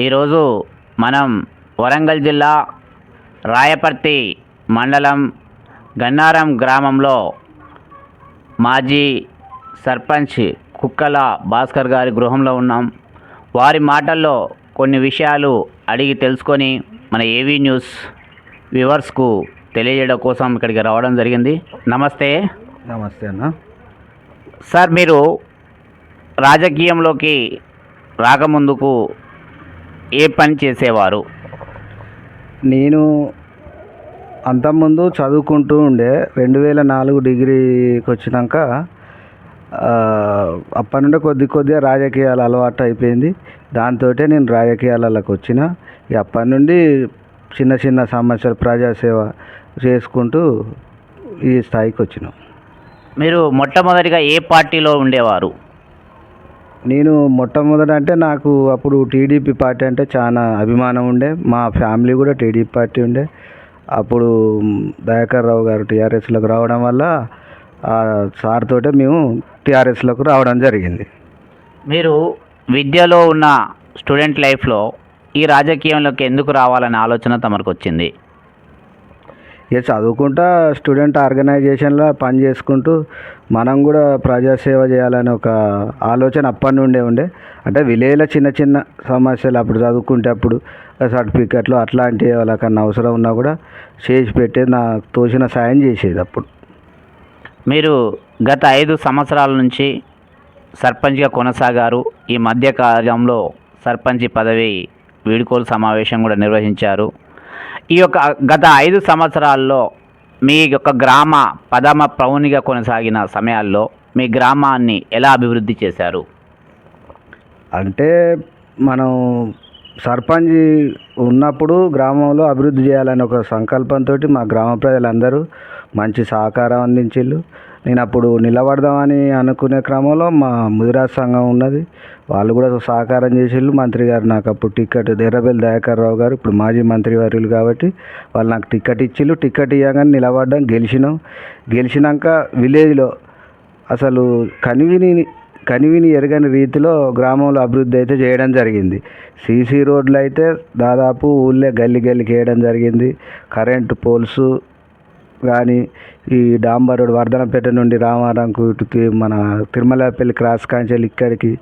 ఈరోజు మనం వరంగల్ జిల్లా రాయపర్తి మండలం గన్నారం గ్రామంలో మాజీ సర్పంచ్ కుక్కల భాస్కర్ గారి గృహంలో ఉన్నాం. వారి మాటల్లో కొన్ని విషయాలు అడిగి తెలుసుకొని మన ఏవీ న్యూస్ వ్యూవర్స్కు తెలియజేయడం కోసం ఇక్కడికి రావడం జరిగింది. నమస్తే. నమస్తే అన్న. సార్ మీరు రాజకీయంలోకి రాకముందుకు ఏ పని చేసేవారు? నేను అంతకుముందు చదువుకుంటూ ఉండే రెండు వేల నాలుగు డిగ్రీకి వచ్చినాక అప్పటి నుండి కొద్ది కొద్దిగా రాజకీయాలు అలవాటు అయిపోయింది. దాంతో నేను రాజకీయాలకు వచ్చిన. ఇక అప్పటి నుండి చిన్న చిన్న సమస్యలు ప్రజాసేవ చేసుకుంటూ ఈ స్థాయికి వచ్చినాం. మీరు మొట్టమొదటిగా ఏ పార్టీలో ఉండేవారు? నేను మొట్టమొదట అంటే నాకు అప్పుడు టీడీపీ పార్టీ అంటే చాలా అభిమానం ఉండే. మా ఫ్యామిలీ కూడా టీడీపీ పార్టీ ఉండే. అప్పుడు దయాకర్ రావు గారు టీఆర్ఎస్లోకి రావడం వల్ల సార్ తోటే మేము టీఆర్ఎస్లోకి రావడం జరిగింది. మీరు విద్యలో ఉన్న స్టూడెంట్ లైఫ్లో ఈ రాజకీయంలోకి ఎందుకు రావాలనే ఆలోచన తమకు వచ్చింది ఇక చదువుకుంటా స్టూడెంట్ ఆర్గనైజేషన్లో పని చేసుకుంటూ మనం కూడా ప్రజాసేవ చేయాలని ఒక ఆలోచన అప్పటి నుండే ఉండే. అంటే విలేజ్లో చిన్న చిన్న సమస్యలు అప్పుడు చదువుకుంటే అప్పుడు సర్టిఫికెట్లు అట్లాంటి వాళ్ళకన్నా అవసరం ఉన్నా కూడా చేసి పెట్టేది నాకు తోచిన సాయం చేసేది అప్పుడు. మీరు గత ఐదు సంవత్సరాల నుంచి సర్పంచ్గా కొనసాగారు. ఈ మధ్య కాలంలో సర్పంచ్ పదవి వీడుకోలు సమావేశం కూడా నిర్వహించారు. ఈ యొక్క గత ఐదు సంవత్సరాల్లో మీ యొక్క గ్రామ పదమ ప్రౌనిగా కొనసాగిన సమయాల్లో మీ గ్రామాన్ని ఎలా అభివృద్ధి చేశారు? అంటే మనం సర్పంచ్ ఉన్నప్పుడు గ్రామంలో అభివృద్ధి చేయాలని ఒక సంకల్పంతో మా గ్రామ ప్రజలందరూ మంచి సహకారం అందించిళ్ళు. నేను అప్పుడు నిలబడదామని అనుకునే క్రమంలో మా ముదిరాజ్ సంఘం ఉన్నది. వాళ్ళు కూడా సహకారం చేసిళ్ళు. మంత్రి గారు నాకు అప్పుడు టికెట్ ఎర్రబెల్లి దయాకర్ రావు గారు ఇప్పుడు మాజీ మంత్రి వర్యులు కాబట్టి వాళ్ళు నాకు టికెట్ ఇచ్చిళ్ళు. టికెట్ ఇవ్వగానే నిలబడ్డాం గెలిచినాం. గెలిచినాక విలేజ్లో అసలు కనివిని కనివిని ఎరగని రీతిలో గ్రామంలో అభివృద్ధి అయితే చేయడం జరిగింది. సీసీ రోడ్లు అయితే దాదాపు ఊళ్ళో గల్లి గల్లికి వేయడం జరిగింది. కరెంటు పోల్స్ కానీ ఈ డాంబర్ రోడ్ వర్ధనపేట నుండి రామారంకు ఇటుకి మన తిరుమలపల్లి క్రాస్ కాంచెలు ఇక్కడికి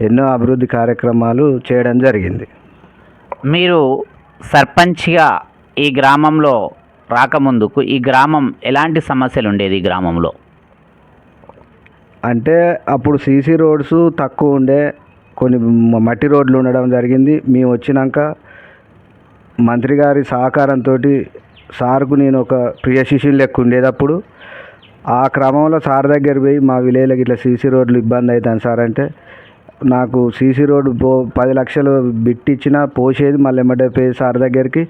ఎన్నో అభివృద్ధి కార్యక్రమాలు చేయడం జరిగింది. మీరు సర్పంచ్గా ఈ గ్రామంలో రాకముందుకు ఈ గ్రామం ఎలాంటి సమస్యలు ఉండేది ఈ గ్రామంలో? అంటే అప్పుడు సీసీ రోడ్స్ తక్కువ ఉండే కొన్ని మట్టి రోడ్లు ఉండడం జరిగింది. మేము వచ్చినాక మంత్రి గారి సహకారంతో సార్కు నేను ఒక ప్రియ శిష్యుని లెక్క ఉండేటప్పుడు ఆ క్రమంలో సార్ దగ్గర పోయి మా విలేజ్లో ఇట్లా సీసీ రోడ్లు ఇబ్బంది అవుతాను సార్ అంటే నాకు సీసీ రోడ్డు పో పది లక్షలు బిట్టిచ్చినా పోసేది మళ్ళీ ఎమ్మటే పోయి సార్ దగ్గరికి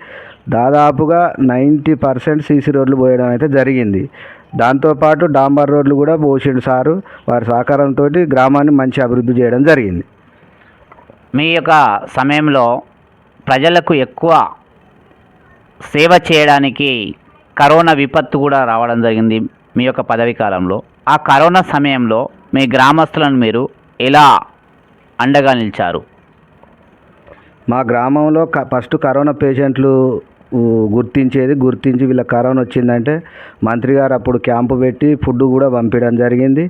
దాదాపుగా నైంటీ పర్సెంట్ సీసీ రోడ్లు పోయడం అయితే జరిగింది. దాంతోపాటు డాంబర్ రోడ్లు కూడా పోసిండు సారు వారి సహకారంతో గ్రామాన్ని మంచి అభివృద్ధి చేయడం జరిగింది. మీ యొక్క సమయంలో ప్రజలకు ఎక్కువ సేవ చేయడానికి కరోనా విపత్తు కూడా రావడం జరిగింది మీ యొక్క పదవి కాలంలో. ఆ కరోనా సమయంలో మీ గ్రామస్తులను మీరు ఎలా అండగా నిలిచారు? మా గ్రామంలో క- ఫస్ట్ కరోనా పేషెంట్లు గుర్తించేది గుర్తించి వీళ్ళ కరోనా వచ్చిందంటే మంత్రి గారు అప్పుడు క్యాంపు పెట్టి ఫుడ్ కూడా పంపించడం జరిగింది.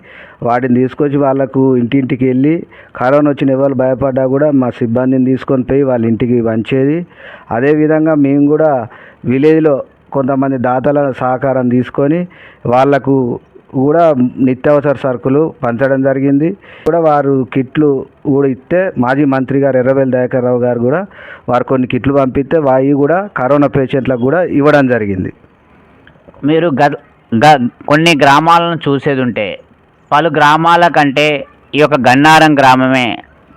వాటిని తీసుకొచ్చి వాళ్ళకు ఇంటింటికి వెళ్ళి కరోనా వచ్చిన ఎవరు భయపడ్డా కూడా మా సిబ్బందిని తీసుకొని పోయి వాళ్ళ ఇంటికి పంచేది. అదేవిధంగా మేము కూడా విలేజ్లో కొంతమంది దాతల సహకారం తీసుకొని వాళ్ళకు కూడా నిత్యావసర సరుకులు పంచడం జరిగింది. కూడా వారు కిట్లు కూడా ఇస్తే మాజీ మంత్రి గారు ఎర్రబెల్లి దయాకర్ రావు గారు కూడా వారు కొన్ని కిట్లు పంపిస్తే వాయి కూడా కరోనా పేషెంట్లకు కూడా ఇవ్వడం జరిగింది. మీరు గ గ కొన్ని గ్రామాలను చూసేది ఉంటే పలు గ్రామాల కంటే ఈ యొక్క గన్నారం గ్రామమే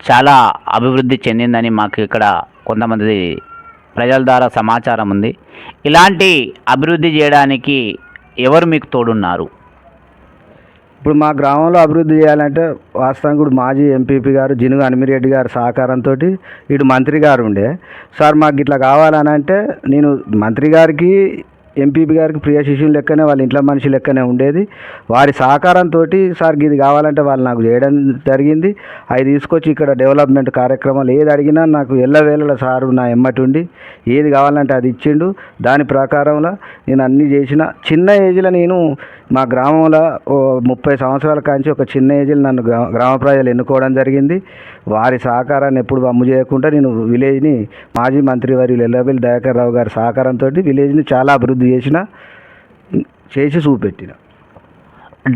చాలా అభివృద్ధి చెందిందని మాకు ఇక్కడ కొంతమంది ప్రజల ద్వారా సమాచారం ఉంది. ఇలాంటి అభివృద్ధి చేయడానికి ఎవరు మీకు తోడున్నారు? ఇప్పుడు మా గ్రామంలో అభివృద్ధి చేయాలంటే వాస్తవానికి ఇప్పుడు మాజీ ఎంపీపీ గారు జినుగు అనిమిరెడ్డి గారి సహకారంతో ఇటు మంత్రి గారు ఉండే. సార్ మాకు ఇట్లా కావాలని అంటే నేను మంత్రి గారికి ఎంపీపీ గారికి ప్రియ శిష్యులు లెక్కనే వాళ్ళ ఇంట్లో మనిషి లెక్కనే ఉండేది. వారి సహకారంతో సార్ ఇది కావాలంటే వాళ్ళు నాకు చేయడం జరిగింది. అవి తీసుకొచ్చి ఇక్కడ డెవలప్మెంట్ కార్యక్రమాలు ఏది అడిగినా నాకు ఎల్లవేళల సారు నా ఎమ్మటి ఉండి ఏది కావాలంటే అది ఇచ్చిండు. దాని ప్రకారంలో నేను అన్నీ చేసిన. చిన్న ఏజ్లో నేను మా గ్రామంలో ఓ ముప్పై సంవత్సరాల కాంచి ఒక చిన్న ఏజ్లో నన్ను గ్రామ ప్రజలు ఎన్నుకోవడం జరిగింది. వారి సహకారాన్ని ఎప్పుడు వమ్ము చేయకుండా నేను విలేజ్ని మాజీ మంత్రి వర్యులు ఎల్లబెల్లి దయాకర్ రావు గారి సహకారంతో విలేజ్ని చాలా అభివృద్ధి చేసిన చేసి చూపెట్టిన.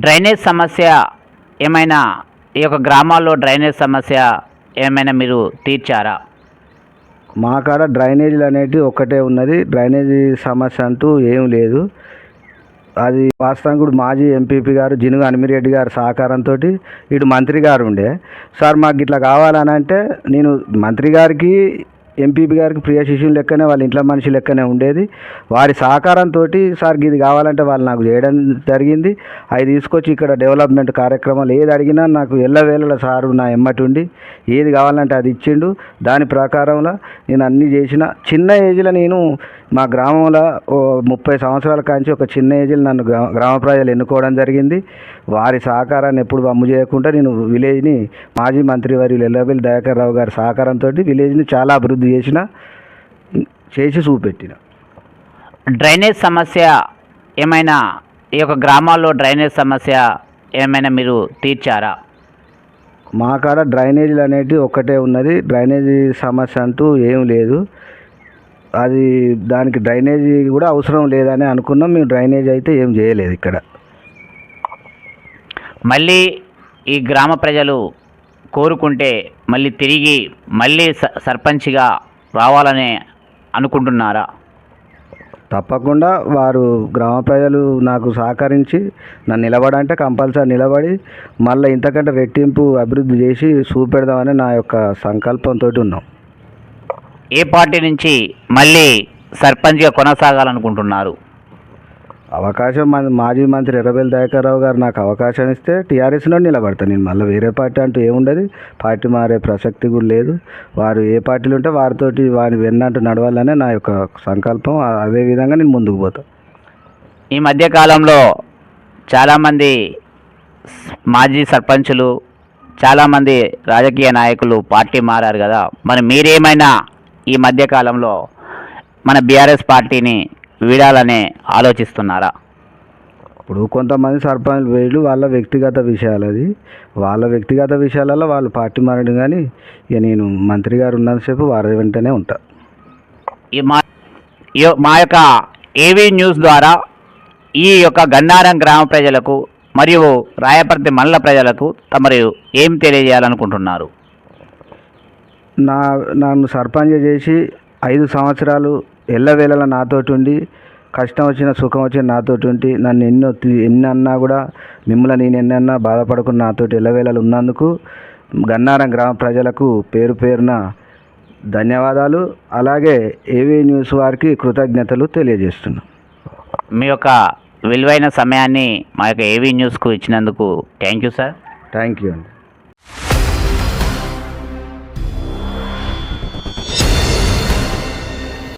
డ్రైనేజ్ సమస్య ఏమైనా ఈ యొక్క గ్రామాల్లో డ్రైనేజ్ సమస్య ఏమైనా మీరు తీర్చారా? మా కాడ డ్రైనేజీలు అనేటివి ఒక్కటే ఉన్నది. డ్రైనేజీ సమస్య అంటూ ఏం లేదు. అది వాస్తవానికి కూడా మాజీ ఎంపీపీ గారు జినుగు అనిమిరెడ్డి గారి సహకారంతో ఇటు మంత్రి గారు ఉండే. సార్ మాకు ఇట్లా కావాలని అంటే నేను మంత్రి గారికి ఎంపీపీ గారికి ప్రియ శిష్యులు లెక్కనే వాళ్ళ ఇంట్లో మనిషి లెక్కనే ఉండేది. వారి సహకారంతో సార్ ఇది కావాలంటే వాళ్ళు నాకు చేయడం జరిగింది. అవి తీసుకొచ్చి ఇక్కడ డెవలప్మెంట్ కార్యక్రమాలు ఏది అడిగినా నాకు ఎల్లవేళల సారు నా ఎమ్మటి ఉండి ఏది కావాలంటే అది ఇచ్చిండు. దాని ప్రకారంలో నేను అన్నీ చేసిన. చిన్న ఏజ్లో నేను మా గ్రామంలో ఓ ముప్పై సంవత్సరాల కాంచి ఒక చిన్న ఏజ్లో నన్ను గ్రామ ప్రజలు ఎన్నుకోవడం జరిగింది. వారి సహకారాన్ని ఎప్పుడు అమ్ము చేయకుండా నేను విలేజ్ని మాజీ మంత్రి వారి ఎల్లబెల్లి దయాకర్ రావు గారి సహకారంతో విలేజ్ని చాలా అభివృద్ధి చేసిన చేసి చూపెట్టిన. డ్రైనేజ్ సమస్య ఏమైనా ఈ యొక్క గ్రామాల్లో డ్రైనేజ్ సమస్య ఏమైనా మీరు తీర్చారా? మా కాడ డ్రైనేజీలు అనేటివి ఒక్కటే ఉన్నది. డ్రైనేజీ సమస్య అంటూ ఏం లేదు. అది దానికి డ్రైనేజీ కూడా అవసరం లేదని అనుకున్నాం. మేము డ్రైనేజ్ అయితే ఏం చేయలేదు ఇక్కడ. మళ్ళీ ఈ గ్రామ ప్రజలు కోరుకుంటే మళ్ళీ తిరిగి మళ్ళీ స- సర్పంచ్గా రావాలని అనుకుంటున్నారా? తప్పకుండా వారు గ్రామ ప్రజలు నాకు సహకరించి నన్ను నిలబడంటే కంపల్సరీ నిలబడి మళ్ళీ ఇంతకంటే రెట్టింపు అభివృద్ధి చేసి చూపెడదామని నా యొక్క సంకల్పంతో ఉన్నాం. ఏ పార్టీ నుంచి మళ్ళీ సర్పంచ్గా కొనసాగాలనుకుంటున్నారు? అవకాశం మన మాజీ మంత్రి ఎర్రబెల్లి దయాకర్రావు గారు నాకు అవకాశం ఇస్తే టీఆర్ఎస్లో నిలబడతాను నేను మళ్ళీ వేరే పార్టీ అంటూ ఏముండదు. పార్టీ మారే ప్రసక్తి కూడా లేదు. వారు ఏ పార్టీలు ఉంటే వారితోటి వారిని వెన్నంటూ నడవాలనే నా యొక్క సంకల్పం. అదే విధంగా నేను ముందుకు పోతాను ఈ మధ్యకాలంలో చాలామంది మాజీ సర్పంచులు చాలామంది రాజకీయ నాయకులు పార్టీ మారారు కదా. మరి మీరేమైనా ఈ మధ్యకాలంలో మన బీఆర్ఎస్ పార్టీని వీడాలని ఆలోచిస్తున్నారా? ఇప్పుడు కొంతమంది సర్పంచ్ వేళ్ళు వాళ్ళ వ్యక్తిగత విషయాలు అది. వాళ్ళ వ్యక్తిగత విషయాలలో వాళ్ళు పార్టీ మారడం కానీ ఇక నేను మంత్రి గారు ఉన్నంతసేపు వారి వెంటనే ఉంటా. ఈ మా ఈ- మా యొక్క ఏవీ న్యూస్ ద్వారా ఈ యొక్క గన్నారం గ్రామ ప్రజలకు మరియు రాయపర్తి మండల ప్రజలకు తమరు ఏం తెలియజేయాలనుకుంటున్నారు? నా నన్ను సర్పంచ్ చేసి ఐదు సంవత్సరాలు ఎల్లవేళలా నాతోటి ఉండి కష్టం వచ్చిన సుఖం వచ్చిన నాతోటి ఉండి నన్ను ఎన్నో ఎన్ని అన్నా కూడా మిమ్మల్ని నేను ఎన్నన్నా బాధపడకుండా నాతోటి ఎల్లవేళలు ఉన్నందుకు గన్నారం గ్రామ ప్రజలకు పేరు పేరున ధన్యవాదాలు. అలాగే ఏవీ న్యూస్ వారికి కృతజ్ఞతలు తెలియజేస్తున్నాను మీ యొక్క విలువైన సమయాన్ని మా యొక్క ఏవీ న్యూస్కు ఇచ్చినందుకు thank you sir. Thank you అండి.